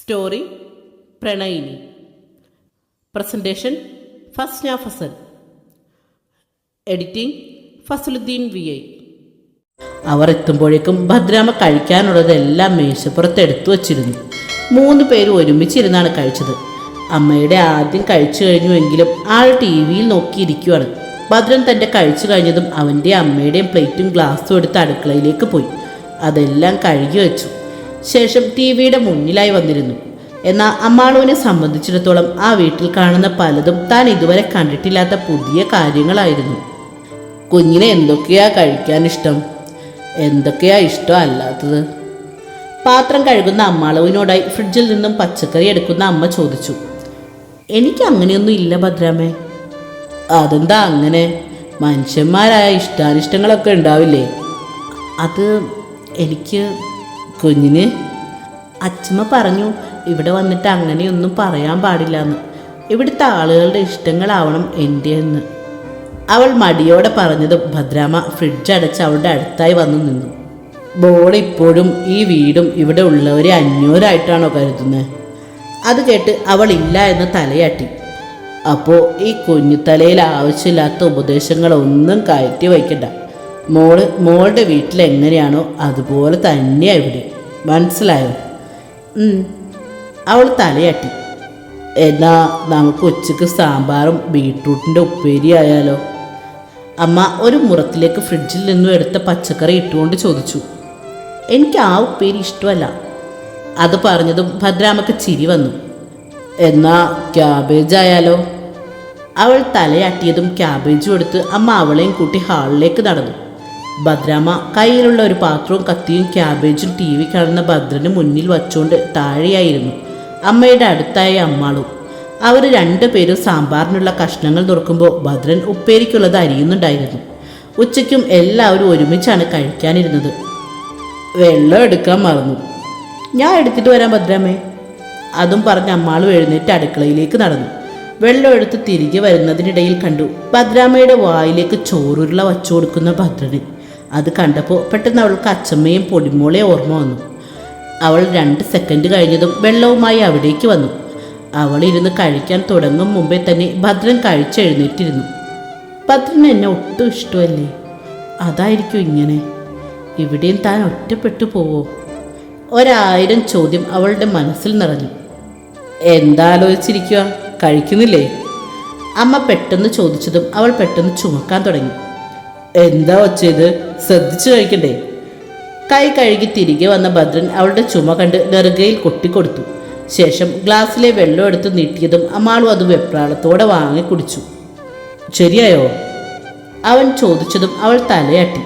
Story പ്രണയിനി. Presentation Fasna Fasal editing Fasaluddin V I. അവർ എത്തുമ്പോഴേക്കും ഭദ്രാമ കഴിക്കാനുള്ളതെല്ലാം മേശപ്പുറത്ത് എടുത്തു വച്ചിരുന്നു. മൂന്ന് പേരും ഒരുമിച്ചിരുന്നാണ് കഴിച്ചത്. അമ്മയുടെ ആദ്യം കഴിച്ചു കഴിഞ്ഞുവെങ്കിലും ആൾ ടി വിയിൽ നോക്കിയിരിക്കുവാണ്. ഭദ്രൻ തന്റെ കഴിച്ചു കഴിഞ്ഞതും അവന്റെ അമ്മയുടെയും പ്ലേറ്റും ഗ്ലാസ്സും എടുത്ത് അടുക്കളയിലേക്ക് പോയി. അതെല്ലാം കഴുകി വെച്ചു. ശേഷം ടി വിയുടെ മുന്നിലായി വന്നിരുന്നു. എന്നാൽ അമ്മാളുവിനെ സംബന്ധിച്ചിടത്തോളം ആ വീട്ടിൽ കാണുന്ന പലതും താൻ ഇതുവരെ കണ്ടിട്ടില്ലാത്ത പുതിയ കാര്യങ്ങളായിരുന്നു. കുഞ്ഞിനെ എന്തൊക്കെയാ കഴിക്കാൻ ഇഷ്ടം? എന്തൊക്കെയാ ഇഷ്ടം അല്ലാത്തത്? പാത്രം കഴുകുന്ന അമ്മാളവിനോടായി ഫ്രിഡ്ജിൽ നിന്നും പച്ചക്കറി എടുക്കുന്ന അമ്മ ചോദിച്ചു. എനിക്ക് അങ്ങനെയൊന്നും ഇല്ല ഭദ്രാമേ. അതെന്താ അങ്ങനെ? മനുഷ്യന്മാരായ ഇഷ്ടാനിഷ്ടങ്ങളൊക്കെ ഉണ്ടാവില്ലേ? അത് എനിക്ക് കുഞ്ഞിന്. അച്ഛമ്മ പറഞ്ഞു ഇവിടെ വന്നിട്ട് അങ്ങനെയൊന്നും പറയാൻ പാടില്ല എന്ന് ഇവിടുത്തെ ആളുകളുടെ ഇഷ്ടങ്ങളാവണം എന്റെ എന്ന്. അവൾ മടിയോടെ പറഞ്ഞതും ഭദ്രാമ ഫ്രിഡ്ജ് അടച്ച് അവളുടെ അടുത്തായി വന്നു നിന്നു. ബോൾ ഇപ്പോഴും ഈ വീടും ഇവിടെ ഉള്ളവരെ അന്യോരായിട്ടാണോ കരുതുന്നത് അത് കേട്ട് അവൾ ഇല്ല എന്ന് തലയാട്ടി. അപ്പോൾ ഈ കുഞ്ഞുതലയിൽ ആവശ്യമില്ലാത്ത ഉപദേശങ്ങളൊന്നും കയറ്റി വയ്ക്കണ്ട. മോൾ മോളുടെ വീട്ടിൽ എങ്ങനെയാണോ അതുപോലെ തന്നെയാണ് ഇവിടെ. മനസ്സിലായോ? അവൾ തലയാട്ടി. എന്നാ നമുക്ക് ഉച്ചയ്ക്ക് സാമ്പാറും ബീട്രൂട്ടിന്റെ ഉപ്പേരി ആയാലോ? അമ്മ ഒരു മുറത്തിലേക്ക് ഫ്രിഡ്ജിൽ നിന്നും എടുത്ത പച്ചക്കറി ഇട്ടുകൊണ്ട് ചോദിച്ചു. എനിക്ക് ആ ഉപ്പേരി ഇഷ്ടമല്ല. അത് പറഞ്ഞതും ഭദ്രാമക്ക് ചിരി വന്നു. എന്നാ ക്യാബേജ് ആയാലോ? അവൾ തലയാട്ടിയതും ക്യാബേജും എടുത്ത് അമ്മ അവളെയും കൂട്ടി ഹാളിലേക്ക് നടന്നു. ഭദ്രാമ കയ്യിലുള്ള ഒരു പാത്രവും കത്തിയും ക്യാബേജും ടി വി കാണുന്ന ഭദ്രന് മുന്നിൽ വച്ചുകൊണ്ട് താഴെയായിരുന്നു. അമ്മയുടെ അടുത്തായ അമ്മാളും. അവർ രണ്ടുപേരും സാമ്പാറിനുള്ള കഷ്ണങ്ങൾ തുറക്കുമ്പോൾ ഭദ്രൻ ഉപ്പേരിക്കുള്ളത് അരിയുന്നുണ്ടായിരുന്നു. ഉച്ചയ്ക്കും എല്ലാവരും ഒരുമിച്ചാണ് കഴിക്കാനിരുന്നത്. വെള്ളം എടുക്കാൻ മറന്നു. ഞാൻ എടുത്തിട്ട് വരാം ഭദ്രാമേ അതും പറഞ്ഞ് അമ്മാളും എഴുന്നേറ്റ് അടുക്കളയിലേക്ക് നടന്നു. വെള്ളം എടുത്ത് തിരികെ വരുന്നതിനിടയിൽ കണ്ടു ഭദ്രാമ്മയുടെ വായിലേക്ക് ചോറുരുള വച്ചു കൊടുക്കുന്ന ഭദ്രന്. അത് കണ്ടപ്പോൾ പെട്ടെന്ന് അവൾക്ക് അച്ചമ്മയും പൊടിമോളെ ഓർമ്മ വന്നു. അവൾ രണ്ട് സെക്കൻഡ് കഴിഞ്ഞതും വെള്ളവുമായി അവിടേക്ക് വന്നു. അവൾ ഇരുന്ന് കഴിക്കാൻ തുടങ്ങും മുമ്പേ തന്നെ ഭദ്രൻ കഴിച്ചെഴുന്നേറ്റിരുന്നു. ഭദ്രൻ എന്നെ ഒട്ടും ഇഷ്ടമല്ലേ? അതായിരിക്കും ഇങ്ങനെ. ഇവിടെയും താൻ ഒറ്റപ്പെട്ടു പോവോ? ഒരായിരം ചോദ്യം അവളുടെ മനസ്സിൽ നിറഞ്ഞു. എന്താലോചിച്ചിരിക്കുക കഴിക്കുന്നില്ലേ? അമ്മ പെട്ടെന്ന് ചോദിച്ചതും അവൾ പെട്ടെന്ന് ചുമക്കാൻ തുടങ്ങി. എന്താ വച്ചത് ശ്രദ്ധിച്ചു കഴിക്കണ്ടേ കൈ കഴുകി തിരികെ വന്ന ഭദ്രൻ അവളുടെ ചുമ കണ്ട് ഗർഗയിൽ കൊട്ടിക്കൊടുത്തു. ശേഷം ഗ്ലാസ്സിലെ വെള്ളം എടുത്ത് നീട്ടിയതും അമാളും അത് വെപ്രാളത്തോടെ വാങ്ങി കുടിച്ചു. ശരിയായോ? അവൻ ചോദിച്ചതും അവൾ തലയാട്ടി.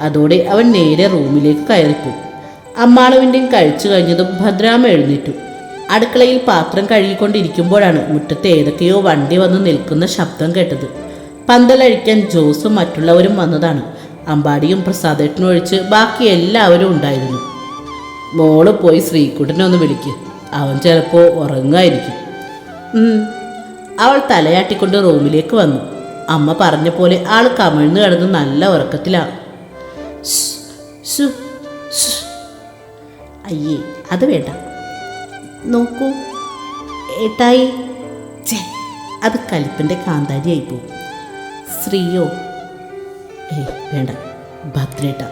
അതോടെ അവൻ നേരെ റൂമിലേക്ക് കയറിപ്പോയി. അമ്മാളുവിന്റെയും കഴിച്ചു കഴിഞ്ഞതും ഭദ്രാമ എഴുന്നേറ്റു. അടുക്കളയിൽ പാത്രം കഴുകിക്കൊണ്ടിരിക്കുമ്പോഴാണ് മുറ്റത്ത് ഏതൊക്കെയോ വണ്ടി വന്ന് നിൽക്കുന്ന ശബ്ദം കേട്ടത്. പന്തലഴിക്കാൻ ജോസും മറ്റുള്ളവരും വന്നതാണ്. അമ്പാടിയും പ്രസാദേട്ടനും ഒഴിച്ച് ബാക്കി എല്ലാവരും ഉണ്ടായിരുന്നു. മോൾ പോയി ശ്രീകുട്ടനെ ഒന്ന് വിളിക്ക്. അവൻ ചിലപ്പോൾ ഉറങ്ങായിരിക്കും. അവൾ തലയാട്ടിക്കൊണ്ട് റൂമിലേക്ക് വന്നു. അമ്മ പറഞ്ഞ പോലെ ആൾ കമിഴ്ന്ന് കിടന്ന് നല്ല ഉറക്കത്തിലാണ്. അയ്യേ അത് വേണ്ട. നോക്കൂ. ഏട്ടായി. ചേ അത് കലിപ്പന്റെ കാന്താരിയായി പോകും ഏ വേണ്ട. ഭദ്രേട്ട.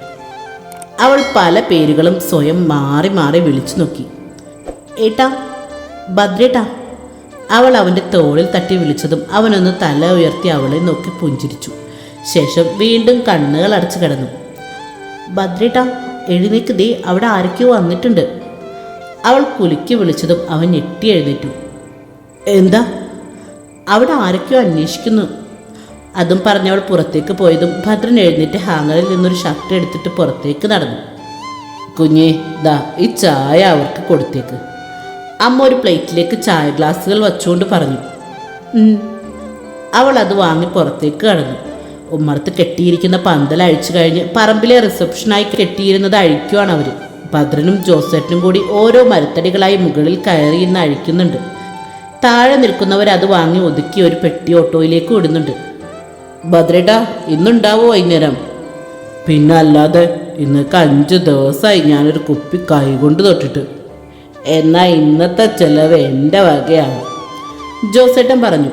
അവൾ പല പേരുകളും സ്വയം മാറി മാറി വിളിച്ചു നോക്കി. ഏട്ടാ ഭദ്രേട്ടാ. അവൾ അവന്റെ തോളിൽ തട്ടി വിളിച്ചതും അവനൊന്ന് തല ഉയർത്തി അവളെ നോക്കി പുഞ്ചിരിച്ചു. ശേഷം വീണ്ടും കണ്ണുകൾ അടച്ചു കിടന്നു. ഭദ്രേട്ട എഴുന്നേക്ക് ദേ അവിടെ ആരൊക്കെയോ വന്നിട്ടുണ്ട്. അവൾ കുലുക്കി വിളിച്ചതും അവൻ ഞെട്ടി എഴുന്നേറ്റു. എന്താ? അവിടെ ആരൊക്കെയോ അന്വേഷിക്കുന്നു. അതും പറഞ്ഞവൾ പുറത്തേക്ക് പോയതും ഭദ്രൻ എഴുന്നേറ്റ് ഹാങ്ങറിൽ നിന്നൊരു ഷർട്ട് എടുത്തിട്ട് പുറത്തേക്ക് നടന്നു. കുഞ്ഞേ ദാ ഈ ചായ അവർക്ക് കൊടുത്തേക്ക്. അമ്മ ഒരു പ്ലേറ്റിലേക്ക് ചായ ഗ്ലാസ്സുകൾ വച്ചുകൊണ്ട് പറഞ്ഞു. അവൾ അത് വാങ്ങി പുറത്തേക്ക് കടന്നു. ഉമ്മർത്ത് കെട്ടിയിരിക്കുന്ന പന്തൽ അഴിച്ചു കഴിഞ്ഞ് പറമ്പിലെ റിസപ്ഷനായി കെട്ടിയിരുന്നത് അഴിക്കുവാണ് അവർ ഭദ്രനും ജോസേട്ടനും കൂടി ഓരോ മരത്തടികളായി മുകളിൽ കയറി ഇന്ന് അഴിക്കുന്നുണ്ട്. താഴെ നിൽക്കുന്നവർ അത് വാങ്ങി ഒതുക്കി ഒരു പെട്ടി ഓട്ടോയിലേക്ക് വിടുന്നുണ്ട്. ഭദ്രേട്ടാ ഇന്നുണ്ടാവോ വൈകുന്നേരം? പിന്നെ അല്ലാതെ ഇന്നൊക്കെ അഞ്ച് ദിവസമായി ഞാനൊരു കുപ്പി കൈ കൊണ്ട് തൊട്ടിട്ട്. എന്നാൽ ഇന്നത്തെ ചെലവ് എന്റെ വകയാണ് ജോസേട്ടൻ പറഞ്ഞു.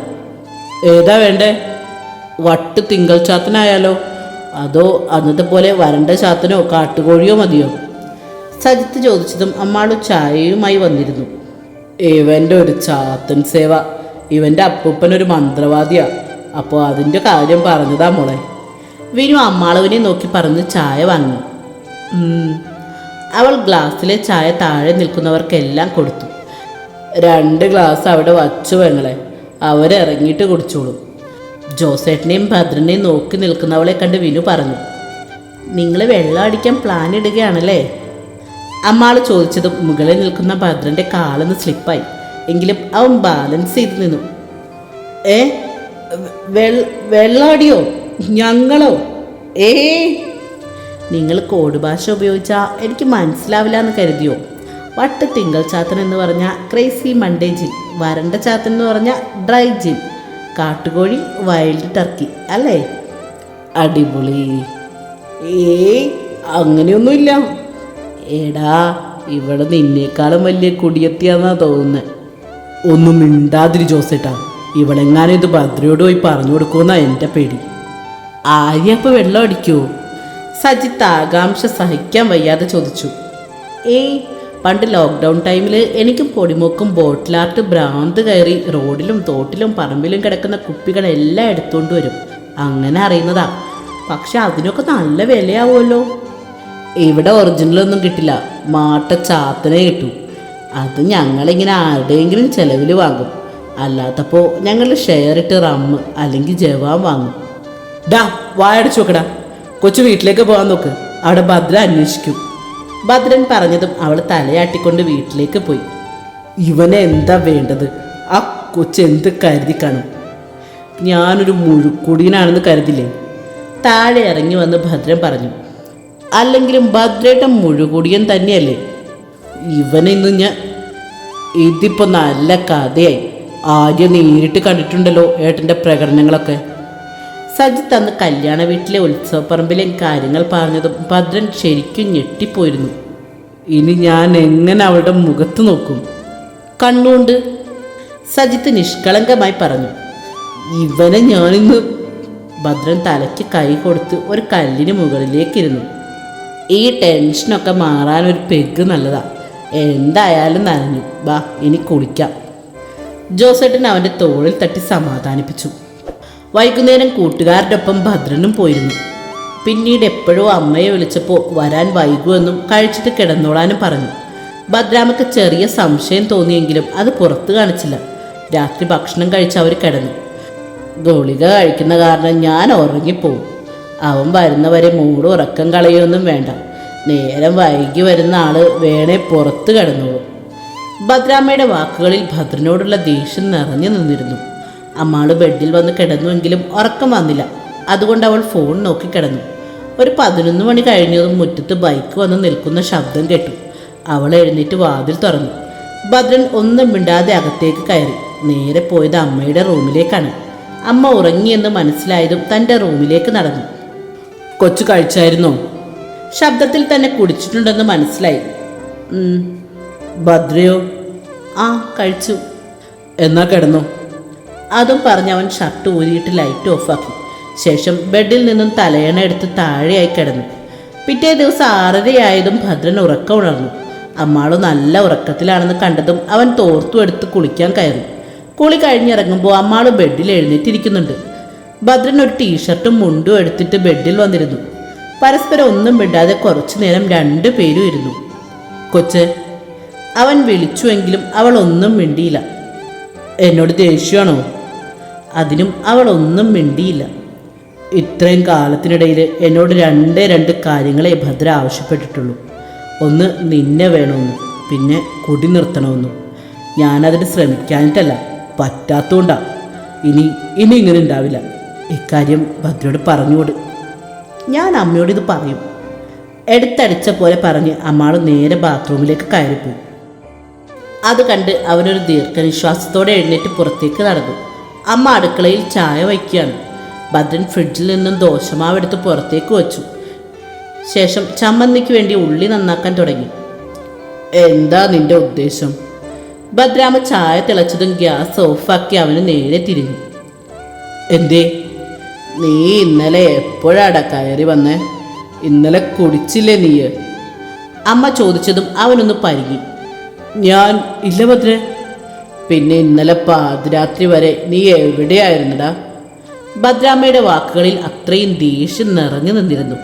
ഏതാ വേണ്ടേ? വട്ട് തിങ്കൾ ചാത്തനായാലോ? അതോ അന്നത്തെ പോലെ വരണ്ട ചാത്തനോ കാട്ടുകോഴിയോ മതിയോ? സജിത്ത് ചോദിച്ചതും അമ്മാളു ചായയുമായി വന്നിരുന്നു. ഇവന്റെ ഒരു ചാത്തൻ സേവ. ഇവന്റെ അപ്പൂപ്പനൊരു മന്ത്രവാദിയാ. അപ്പോൾ അതിന്റെ കാര്യം പറഞ്ഞതാ മോളെ. വിനു അമ്മാളവിനെ നോക്കി പറഞ്ഞ് ചായ വാങ്ങി. അവൾ ഗ്ലാസ്സിലെ ചായ താഴെ നിൽക്കുന്നവർക്കെല്ലാം കൊടുത്തു. രണ്ട് ഗ്ലാസ് അവിടെ വച്ചു പെങ്ങളെ. അവരിറങ്ങിയിട്ട് കുടിച്ചോളും. ജോസേട്ടനെയും ഭദ്രനെയും നോക്കി നിൽക്കുന്നവളെ കണ്ട് വിനു പറഞ്ഞു. നിങ്ങൾ വെള്ളം അടിക്കാൻ പ്ലാൻ ഇടുകയാണല്ലേ? അമ്മാൾ ചോദിച്ചത് മുകളിൽ നിൽക്കുന്ന ഭദ്രന്റെ കാലൊന്ന് സ്ലിപ്പായി എങ്കിലും അവൻ ബാലൻസ് ചെയ്ത് നിന്നു. ഏ? വെള്ളാടിയോ? ഞങ്ങളോ? ഏ? നിങ്ങൾ കോഡ് ഭാഷ ഉപയോഗിച്ചാൽ എനിക്ക് മനസ്സിലാവില്ല എന്ന് കരുതിയോ? വട്ട് തിങ്കൾ ചാത്തൻ എന്ന് പറഞ്ഞാൽ ക്രേസി മൺഡേ ജിൻ വരണ്ട ചാത്തൻ എന്ന് പറഞ്ഞാൽ ഡ്രൈ ജിൻ കാട്ടുകോഴി വൈൽഡ് ടർക്കി അല്ലേ? അടിപൊളി. ഏയ് അങ്ങനെയൊന്നുമില്ല. എടാ ഇവിടെ നിന്നേക്കാളും വലിയ കുടിയെത്തിയാന്നാ തോന്നുന്നത് ഒന്നും മിണ്ടാതിരി ജോസേട്ടാ. ഇവളെങ്ങാനും ഇത് ഭദ്രയോട് പോയി പറഞ്ഞു കൊടുക്കുമെന്നാണ് എന്റെ പേടി. ആര്യപ്പ വെള്ളം അടിക്കൂ സജിത്ത് ആകാംക്ഷ സഹിക്കാൻ വയ്യാതെ ചോദിച്ചു. ഏയ് പണ്ട് ലോക്ക്ഡൗൺ ടൈമിൽ എനിക്കും പൊടിമൊക്കും ബോട്ടിലാർട്ട് ഭ്രാന്ത് കയറി റോഡിലും തോട്ടിലും പറമ്പിലും കിടക്കുന്ന കുപ്പികളെല്ലാം എടുത്തുകൊണ്ട് വരും. അങ്ങനെ അറിയുന്നതാ. പക്ഷെ അതിനൊക്കെ നല്ല വിലയാവുമല്ലോ. ഇവിടെ ഒറിജിനലൊന്നും കിട്ടില്ല. മാട്ട ചാത്തനെ കിട്ടും. അത് ഞങ്ങളിങ്ങനെ ആരുടെയെങ്കിലും ചെലവിൽ വാങ്ങും. അല്ലാത്തപ്പോൾ ഞങ്ങൾ ഷെയർ ഇട്ട് റമ്മ് അല്ലെങ്കിൽ ജവാൻ വാങ്ങും. ഡാ വായടിച്ചു നോക്കടാ കൊച്ചു വീട്ടിലേക്ക് പോകാൻ നോക്ക്. അവിടെ ഭദ്ര അന്വേഷിക്കും. ഭദ്രൻ പറഞ്ഞതും അവൾ തലയാട്ടിക്കൊണ്ട് വീട്ടിലേക്ക് പോയി. ഇവനെ എന്താ വേണ്ടത്? ആ കൊച്ചു എന്ത് കരുതി കാണും? ഞാനൊരു മുഴുക്കുടീനാണെന്ന് കരുതില്ലേ? താഴെ ഇറങ്ങി വന്ന് ഭദ്രൻ പറഞ്ഞു അല്ലെങ്കിലും ഭദ്രയുടെ മുഴുകുടിയൻ തന്നെയല്ലേ? ഇവനെ ഇന്ന് ഞാൻ ഇതിപ്പോൾ നല്ല കഥയായി. ആദ്യം നേരിട്ട് കണ്ടിട്ടുണ്ടല്ലോ ഏട്ടന്റെ പ്രകടനങ്ങളൊക്കെ. സജിത്ത് അന്ന് കല്യാണ വീട്ടിലെ ഉത്സവപ്പറമ്പിലെ കാര്യങ്ങൾ പറഞ്ഞതും ഭദ്രൻ ശരിക്കും ഞെട്ടിപ്പോയിരുന്നു. ഇനി ഞാൻ എങ്ങനെ അവളുടെ മുഖത്ത് നോക്കും? കണ്ണുകൊണ്ട് സജിത്ത് നിഷ്കളങ്കമായി പറഞ്ഞു ഇവനെ ഞാനിന്ന് ഭദ്രൻ തലയ്ക്ക് കൈ കൊടുത്ത് ഒരു കല്ലിന് മുകളിലേക്കിരുന്നു. ഈ ടെൻഷനൊക്കെ മാറാൻ ഒരു പെഗ് നല്ലതാ. എന്തായാലും നനഞ്ഞു. ബാ ഇനി കുളിക്കാം. ജോസേട്ടൻ അവന്റെ തോളിൽ തട്ടി സമാധാനിപ്പിച്ചു. വൈകുന്നേരം കൂട്ടുകാരുടെ ഒപ്പം ഭദ്രനും പോയിരുന്നു. പിന്നീട് എപ്പോഴോ അമ്മയെ വിളിച്ചപ്പോൾ വരാൻ വൈകുമെന്നും കഴിച്ചിട്ട് കിടന്നോളാനും പറഞ്ഞു. ഭദ്രാമക്ക് ചെറിയ സംശയം തോന്നിയെങ്കിലും അത് പുറത്തു കാണിച്ചില്ല. രാത്രി ഭക്ഷണം കഴിച്ച് അവർ കിടന്നു. ഗോളിക കഴിക്കുന്ന കാരണം ഞാൻ ഉറങ്ങിപ്പോവും. അവൻ വരുന്നവരെ മൂട് ഉറക്കം കളയൊന്നും വേണ്ട. നേരം വൈകി വരുന്ന ആൾ വേണേ പുറത്ത് കിടന്നോളും. ഭദ്രാമ്മയുടെ വാക്കുകളിൽ ഭദ്രനോടുള്ള ദേഷ്യം നിറഞ്ഞു നിന്നിരുന്നു. അമ്മാൾ ബെഡിൽ വന്ന് കിടന്നുവെങ്കിലും ഉറക്കം വന്നില്ല. അതുകൊണ്ട് അവൾ ഫോൺ നോക്കി കിടന്നു. ഒരു പതിനൊന്ന് മണി കഴിഞ്ഞതും മുറ്റത്ത് ബൈക്ക് വന്ന് നിൽക്കുന്ന ശബ്ദം കേട്ടു. അവൾ എഴുന്നേറ്റ് വാതിൽ തുറന്നു. ഭദ്രൻ ഒന്നും മിണ്ടാതെ അകത്തേക്ക് കയറി. നേരെ പോയത് അമ്മയുടെ റൂമിലേക്കാണ്. അമ്മ ഉറങ്ങിയെന്ന് മനസ്സിലായതും തന്റെ റൂമിലേക്ക് നടന്നു. കൊച്ചു കഴിച്ചായിരുന്നോ? ശബ്ദത്തിൽ തന്നെ കുടിച്ചിട്ടുണ്ടെന്ന് മനസ്സിലായി. ഭദ്രയോ? ആ കഴിച്ചു. എന്നാ കിടന്നു? അതും പറഞ്ഞ് അവൻ ഷർട്ട് ഊരിയിട്ട് ലൈറ്റ് ഓഫാക്കി. ശേഷം ബെഡിൽ നിന്നും തലയണ എടുത്ത് താഴെയായി കിടന്നു. പിറ്റേ ദിവസം ആറരയായതും ഭദ്രൻ ഉറക്കം ഉണർന്നു. അമ്മാളു നല്ല ഉറക്കത്തിലാണെന്ന് കണ്ടതും അവൻ തോർത്തു എടുത്ത് കുളിക്കാൻ കയറി. കുളി കഴിഞ്ഞിറങ്ങുമ്പോൾ അമ്മാളു ബെഡിൽ എഴുന്നേറ്റിരിക്കുന്നുണ്ട്. ഭദ്രൻ ഒരു ടീഷർട്ടും മുണ്ടും എടുത്തിട്ട് ബെഡിൽ വന്നിരുന്നു. പരസ്പരം ഒന്നും വിടാതെ കുറച്ചു നേരം രണ്ടു പേരും ഇരുന്നു. കൊച്ച് അവൻ വിളിച്ചുവെങ്കിലും അവൾ ഒന്നും മിണ്ടിയില്ല. എന്നോട് ദേഷ്യമാണോ അതിനും അവൾ ഒന്നും മിണ്ടിയില്ല. ഇത്രയും കാലത്തിനിടയിൽ എന്നോട് രണ്ടേ രണ്ട് കാര്യങ്ങളെ ഭദ്ര ആവശ്യപ്പെട്ടിട്ടുള്ളൂ. ഒന്ന് നിന്നെ വേണമെന്ന് പിന്നെ കുടി നിർത്തണമെന്നും ഞാനതിന് ശ്രമിക്കാനിട്ടല്ല പറ്റാത്തതുകൊണ്ടാണ് ഇനി ഇനി ഇങ്ങനെ ഉണ്ടാവില്ല. ഇക്കാര്യം ഭദ്രയോട് പറഞ്ഞുകൊട്. ഞാൻ അമ്മയോട് ഇത് പറയും. എടുത്തടിച്ച പോലെ പറഞ്ഞ് അമ്മാൾ നേരെ ബാത്റൂമിലേക്ക് കയറിപ്പോയി. അത് കണ്ട് അവനൊരു ദീർഘനിശ്വാസത്തോടെ എഴുന്നേറ്റ് പുറത്തേക്ക് നടന്നു. അമ്മ അടുക്കളയിൽ ചായ വയ്ക്കുകയാണ്. ഭദ്രൻ ഫ്രിഡ്ജിൽ നിന്നും ദോശമാവെടുത്ത് പുറത്തേക്ക് വച്ചു. ശേഷം ചമ്മന്തിക്ക് വേണ്ടി ഉള്ളി നന്നാക്കാൻ തുടങ്ങി. എന്താ നിന്റെ ഉദ്ദേശം? ഭദ്രാമ ചായ തിളച്ചതും ഗ്യാസ് ഓഫാക്കി അവന് നേരെ തിരിഞ്ഞു. എന്തേ? നീ ഇന്നലെ എപ്പോഴാടാ കയറി വന്നേ? ഇന്നലെ കുടിച്ചില്ലേ നീ അമ്മ ചോദിച്ചതും അവനൊന്ന് പരുങ്ങി ഞാൻ ഇല്ല ഭദ്രേ. പിന്നെ ഇന്നലെ പാതിരാത്രി വരെ നീ എവിടെയായിരുന്നടാ? ഭദ്രാമ്മയുടെ വാക്കുകളിൽ അത്രയും ദേഷ്യം നിറഞ്ഞു നിന്നിരുന്നു.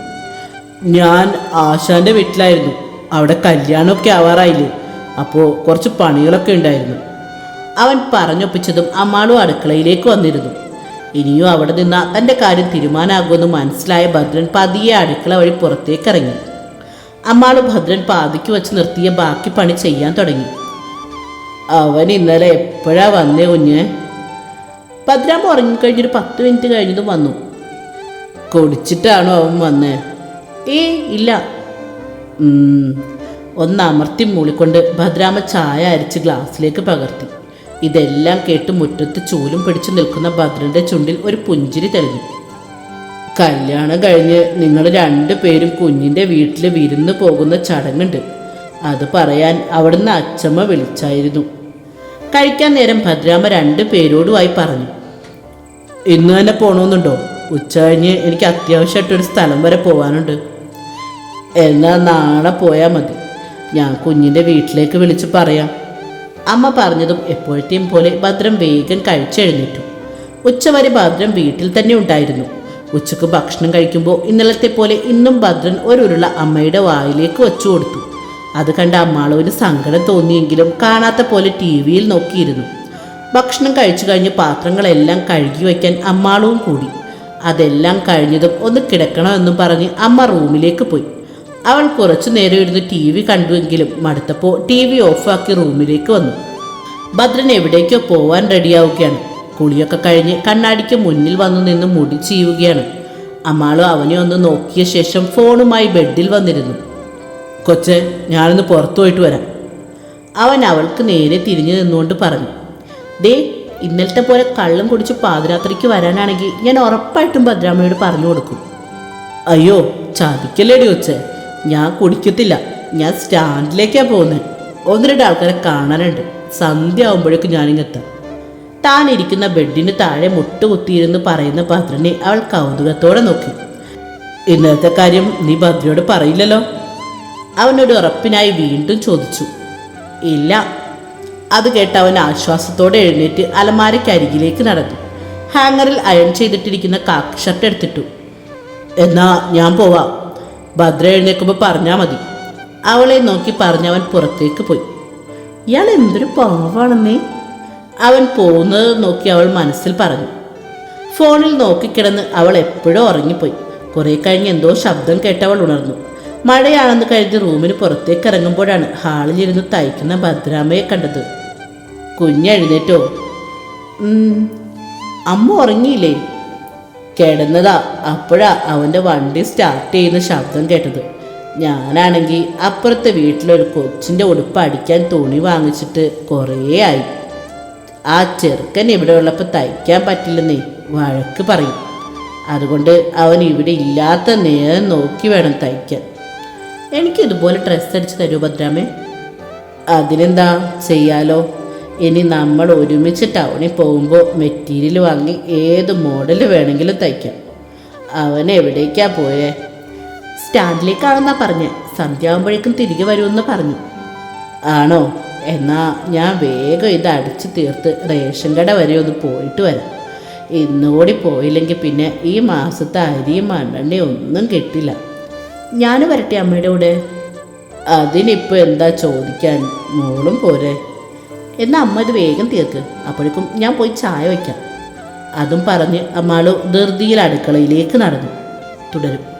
ഞാൻ ആശാന്റെ വീട്ടിലായിരുന്നു. അവിടെ കല്യാണമൊക്കെ ആവാറായില്ലേ? അപ്പോൾ കുറച്ച് പണികളൊക്കെ ഉണ്ടായിരുന്നു. അവൻ പറഞ്ഞൊപ്പിച്ചതും അമ്മാളും അടുക്കളയിലേക്ക് വന്നിരുന്നു. ഇനിയും അവിടെ നിന്ന് തന്റെ കാര്യം തീരുമാനമാകുമെന്ന് മനസ്സിലായ ഭദ്രൻ പതിയെ അടുക്കള വഴി പുറത്തേക്ക് ഇറങ്ങി. അമ്മാൾ ഭദ്രൻ പാതിക്ക് വെച്ച് നിർത്തിയ ബാക്കി പണി ചെയ്യാൻ തുടങ്ങി. അവൻ ഇന്നലെ എപ്പോഴാ വന്നേ കുഞ്ഞ്? ഭദ്രാമ്മ ഉറങ്ങിക്കഴിഞ്ഞൊരു പത്ത് മിനിറ്റ് കഴിഞ്ഞതും വന്നു. കുടിച്ചിട്ടാണോ അവൻ വന്നേ? ഏ ഇല്ല. ഒന്ന് അമർത്തി മൂളിക്കൊണ്ട് ഭദ്രാമ ചായ അരിച്ച് ഗ്ലാസ്സിലേക്ക് പകർത്തി. ഇതെല്ലാം കേട്ട് മുറ്റത്ത് ചൂലും പിടിച്ചു നിൽക്കുന്ന ഭദ്രന്റെ ചുണ്ടിൽ ഒരു പുഞ്ചിരി തെളിഞ്ഞു. കല്യാണം കഴിഞ്ഞ് നിങ്ങൾ രണ്ടുപേരും കുഞ്ഞിന്റെ വീട്ടിൽ വിരുന്ന് പോകുന്ന ചടങ്ങുണ്ട്. അത് പറയാൻ അവിടുന്ന് അച്ചമ്മ വിളിച്ചായിരുന്നു. കഴിക്കാൻ നേരം ഭദ്രാമ രണ്ടു പേരോടുമായി പറഞ്ഞു ഇന്ന് തന്നെ പോകണമെന്നുണ്ടോ ഉച്ച കഴിഞ്ഞ് എനിക്ക് അത്യാവശ്യമായിട്ടൊരു സ്ഥലം വരെ പോകാനുണ്ട് എന്നാൽ നാളെ പോയാൽ മതി. ഞാൻ കുഞ്ഞിന്റെ വീട്ടിലേക്ക് വിളിച്ച് പറയാം. അമ്മ പറഞ്ഞതും എപ്പോഴത്തെയും പോലെ ഭദ്രം വേഗം കഴിച്ചെഴുന്നേറ്റു ഉച്ചവരെ ഭദ്രം വീട്ടിൽ തന്നെ ഉണ്ടായിരുന്നു. ഉച്ചയ്ക്ക് ഭക്ഷണം കഴിക്കുമ്പോൾ ഇന്നലത്തെ പോലെ ഇന്നും ഭദ്രൻ ഒരുരുള അമ്മയുടെ വായിലേക്ക് വെച്ചു കൊടുത്തു. അത് കണ്ട അമ്മാളവിന് സങ്കടം തോന്നിയെങ്കിലും കാണാത്ത പോലെ ടി വിയിൽ നോക്കിയിരുന്നു. ഭക്ഷണം കഴിച്ചു കഴിഞ്ഞ് പാത്രങ്ങളെല്ലാം കഴുകി വയ്ക്കാൻ അമ്മാളവും കൂടി. അതെല്ലാം കഴിഞ്ഞതും ഒന്ന് കിടക്കണമെന്നും പറഞ്ഞ് അമ്മ റൂമിലേക്ക് പോയി. അവൾ കുറച്ചു നേരം ഇരുന്ന് ടി വി കണ്ടുവെങ്കിലും മടുത്തപ്പോൾ ടി വി ഓഫാക്കി റൂമിലേക്ക് വന്നു. ഭദ്രൻ എവിടേക്കോ പോവാൻ റെഡിയാവുകയാണ്. കുളിയൊക്കെ കഴിഞ്ഞ് കണ്ണാടിക്ക് മുന്നിൽ വന്നു നിന്ന് മുടി ചീവുകയാണ്. അമ്മാളും അവനെ ഒന്ന് നോക്കിയ ശേഷം ഫോണുമായി ബെഡിൽ വന്നിരുന്നു. കൊച്ചെ ഞാനൊന്ന് പുറത്തു പോയിട്ട് വരാം. അവൻ അവൾക്ക് നേരെ തിരിഞ്ഞു നിന്നുകൊണ്ട് പറഞ്ഞു. ദേ ഇന്നലത്തെ പോലെ കള്ളം കുടിച്ച് പാതിരാത്രിക്ക് വരാനാണെങ്കിൽ ഞാൻ ഉറപ്പായിട്ടും ഭദ്രാമയോട് പറഞ്ഞു കൊടുക്കും. അയ്യോ ചതിക്കല്ലേടി കൊച്ചെ. ഞാൻ കുടിക്കത്തില്ല. ഞാൻ സ്റ്റാൻഡിലേക്കാണ് പോകുന്നത് ഒന്ന് രണ്ട് ആൾക്കാരെ കാണാനുണ്ട്. സന്ധ്യ ആവുമ്പോഴേക്കും ഞാനിങ്ങെത്താം. താൻ ഇരിക്കുന്ന ബെഡിന് താഴെ മുട്ടുകുത്തിയിരുന്ന് പറയുന്ന ഭദ്രനെ അവൾ കൗതുകത്തോടെ നോക്കി. ഇന്നത്തെ കാര്യം നീ ഭദ്രയോട് പറയില്ലല്ലോ? അവനൊരു ഉറപ്പിനായി വീണ്ടും ചോദിച്ചു. ഇല്ല. അത് കേട്ട് അവൻ ആശ്വാസത്തോടെ എഴുന്നേറ്റ് അലമാരയ്ക്കരികിലേക്ക് നടന്നു. ഹാങ്ങറിൽ അയൺ ചെയ്തിട്ടിരിക്കുന്ന കാക്ക് ഷർട്ട് എടുത്തിട്ടു. എന്നാ ഞാൻ പോവാം. ഭദ്ര എഴുന്നേക്കുമ്പോൾ പറഞ്ഞാൽ മതി. അവളെ നോക്കി പറഞ്ഞവൻ പുറത്തേക്ക് പോയി. ഇയാൾ എന്തൊരു പാവാണെന്നേ? അവൻ പോകുന്നത് നോക്കി അവൾ മനസ്സിൽ പറഞ്ഞു. ഫോണിൽ നോക്കിക്കിടന്ന് അവൾ എപ്പോഴും ഉറങ്ങിപ്പോയി. കുറേ കഴിഞ്ഞ് എന്തോ ശബ്ദം കേട്ടവൾ ഉണർന്നു. മഴയാണെന്ന് കഴിഞ്ഞ് റൂമിന് പുറത്തേക്ക് ഇറങ്ങുമ്പോഴാണ് ഹാളിലിരുന്ന് തയ്ക്കുന്ന ഭദ്രാമയെ കണ്ടത്. കുഞ്ഞെഴുന്നേറ്റോ "ഉം, അമ്മ ഉറങ്ങിയില്ലേ? കിടന്നതാ അപ്പോഴാ അവന്റെ വണ്ടി സ്റ്റാർട്ട് ചെയ്യുന്ന ശബ്ദം കേട്ടത്. ഞാനാണെങ്കിൽ അപ്പുറത്തെ വീട്ടിലൊരു കൊച്ചിന്റെ ഉടുപ്പ് അടിക്കാൻ തുണി വാങ്ങിച്ചിട്ട് കുറേ ആയി. ആ ചെറുക്കൻ ഇവിടെ ഉള്ളപ്പോൾ തയ്ക്കാൻ പറ്റില്ലെന്നേ വഴക്ക് പറയും. അതുകൊണ്ട് അവൻ ഇവിടെ ഇല്ലാത്ത നേരം നോക്കി വേണം തയ്ക്കാൻ. എനിക്ക് ഇതുപോലെ ഡ്രസ്സ് അടിച്ച് തരൂ ഭദ്രാമേ. അതിനെന്താ ചെയ്യാലോ? ഇനി നമ്മൾ ഒരുമിച്ച് ടൗണിൽ പോകുമ്പോൾ മെറ്റീരിയൽ വാങ്ങി ഏത് മോഡൽ വേണമെങ്കിലും തയ്ക്കാം. അവൻ എവിടേക്കാ പോയേ? സ്റ്റാൻഡിലേക്കാണെന്നാ പറഞ്ഞേ. സന്ധ്യ ആകുമ്പോഴേക്കും തിരികെ വരുമെന്ന് പറഞ്ഞു. ആണോ? എന്നാ ഞാൻ വേഗം ഇത് അടിച്ചു തീർത്ത് റേഷൻ കട വരെ ഒന്ന് പോയിട്ട് വരാം. ഇന്നുകൂടി പോയില്ലെങ്കിൽ പിന്നെ ഈ മാസത്തെ അരിയും മണ്ണെണ്ണയും ഒന്നും കിട്ടില്ല. ഞാൻ വരട്ടെ അമ്മയുടെ കൂടെ? അതിനിപ്പോൾ എന്താ ചോദിക്കാൻ? മോളും പോരെ. എന്നാൽ അമ്മ ഇത് വേഗം തീർക്ക്. അപ്പോഴേക്കും ഞാൻ പോയി ചായ വയ്ക്കാം. അതും പറഞ്ഞ് അമ്മാളു ധൃതിയിൽ അടുക്കളയിലേക്ക് നടന്നു. തുടരും.